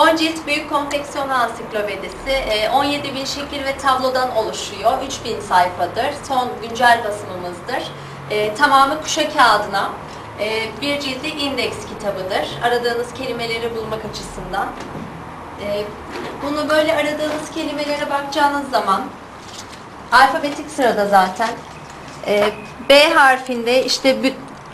10 cilt büyük konfeksiyon ansiklopedisi e, 17 bin şekil ve tablodan oluşuyor. 3000 sayfadır. Son güncel basımımızdır. E, Tamamı kuşa kağıdına. e, Bir cildi indeks kitabıdır. Aradığınız kelimeleri bulmak açısından. E, Bunu böyle aradığınız kelimelere bakacağınız zaman alfabetik sırada zaten e, B harfinde işte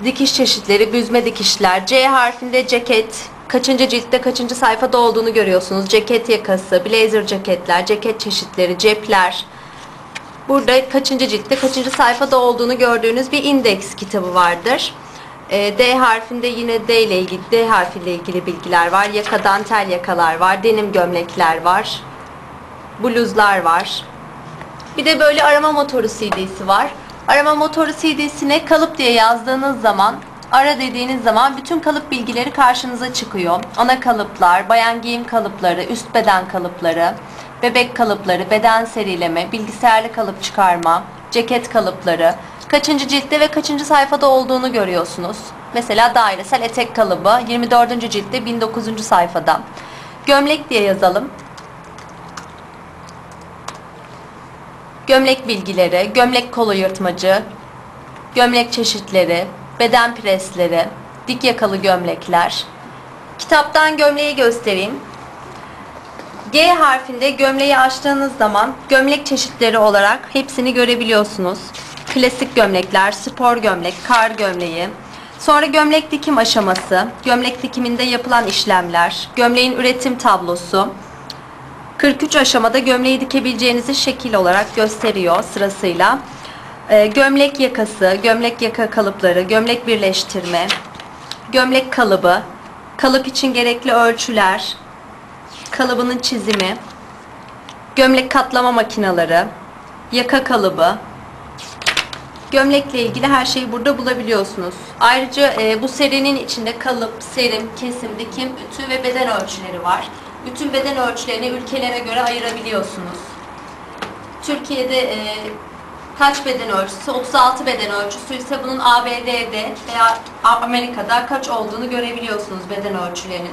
dikiş çeşitleri, büzme dikişler. C harfinde ceket, kaçıncı ciltte kaçıncı sayfada olduğunu görüyorsunuz. Ceket yakası, blazer ceketler, ceket çeşitleri, cepler. Burada kaçıncı ciltte kaçıncı sayfada olduğunu gördüğünüz bir indeks kitabı vardır. E, D harfinde yine D ile ilgili, D harfiyle ilgili bilgiler var. Yaka dantel yakalar var, denim gömlekler var. Bluzlar var. Bir de böyle arama motoru CD'si var. Arama motoru CD'sine kalıp diye yazdığınız zaman, ara dediğiniz zaman bütün kalıp bilgileri karşınıza çıkıyor. Ana kalıplar, bayan giyim kalıpları, üst beden kalıpları, bebek kalıpları, beden serileme, bilgisayarlı kalıp çıkarma, ceket kalıpları, kaçıncı ciltte ve kaçıncı sayfada olduğunu görüyorsunuz. Mesela dairesel etek kalıbı 24. ciltte 1009. sayfada. Gömlek diye yazalım. gömlek bilgileri, gömlek kolu yırtmacı, gömlek çeşitleri, beden presleri, dik yakalı gömlekler. Kitaptan gömleği göstereyim. G harfinde gömleği açtığınız zaman gömlek çeşitleri olarak hepsini görebiliyorsunuz. Klasik gömlekler, spor gömlek, kar gömleği. Sonra gömlek dikim aşaması, gömlek dikiminde yapılan işlemler, gömleğin üretim tablosu, 43 aşamada gömleği dikebileceğinizi şekil olarak gösteriyor sırasıyla. Ee, gömlek yakası, gömlek yaka kalıpları, gömlek birleştirme, gömlek kalıbı, kalıp için gerekli ölçüler, kalıbının çizimi, gömlek katlama makineleri, yaka kalıbı, gömlekle ilgili her şeyi burada bulabiliyorsunuz. Ayrıca e, bu serinin içinde kalıp, serim, kesim, dikim, ütü ve beden ölçüleri var. Bütün beden ölçülerini ülkelere göre ayırabiliyorsunuz. Türkiye'de e, kaç beden ölçüsü? 36 beden ölçüsü ise bunun ABD'de veya Amerika'da kaç olduğunu görebiliyorsunuz beden ölçülerinin.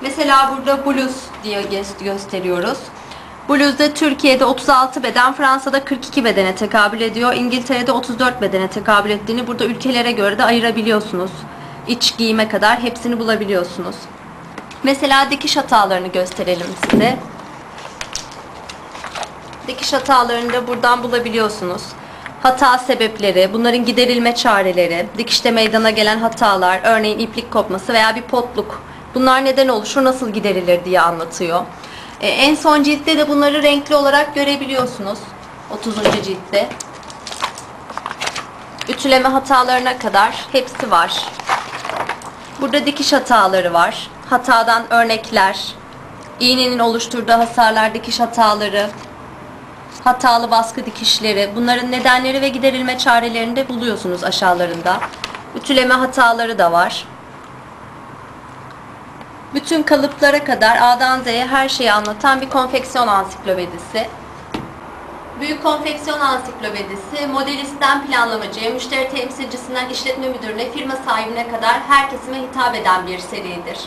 Mesela burada bluz diye gö- gösteriyoruz. Bluzda Türkiye'de 36 beden, Fransa'da 42 bedene tekabül ediyor. İngiltere'de 34 bedene tekabül ettiğini burada ülkelere göre de ayırabiliyorsunuz. İç giyime kadar hepsini bulabiliyorsunuz. Mesela dikiş hatalarını gösterelim size. Dikiş hatalarını da buradan bulabiliyorsunuz. Hata sebepleri, bunların giderilme çareleri, dikişte meydana gelen hatalar, örneğin iplik kopması veya bir potluk. Bunlar neden oluşur, nasıl giderilir diye anlatıyor. Ee, en son ciltte de bunları renkli olarak görebiliyorsunuz. 30. ciltte. Ütüleme hatalarına kadar hepsi var. Burada dikiş hataları var. Hatadan örnekler, iğnenin oluşturduğu hasarlar, dikiş hataları, hatalı baskı dikişleri, bunların nedenleri ve giderilme çarelerini de buluyorsunuz aşağılarında. Ütüleme hataları da var. Bütün kalıplara kadar A'dan Z'ye her şeyi anlatan bir konfeksiyon ansiklopedisi. Büyük Konfeksiyon Ansiklopedisi, modelistten planlamacıya, müşteri temsilcisinden işletme müdürüne, firma sahibine kadar her kesime hitap eden bir seridir.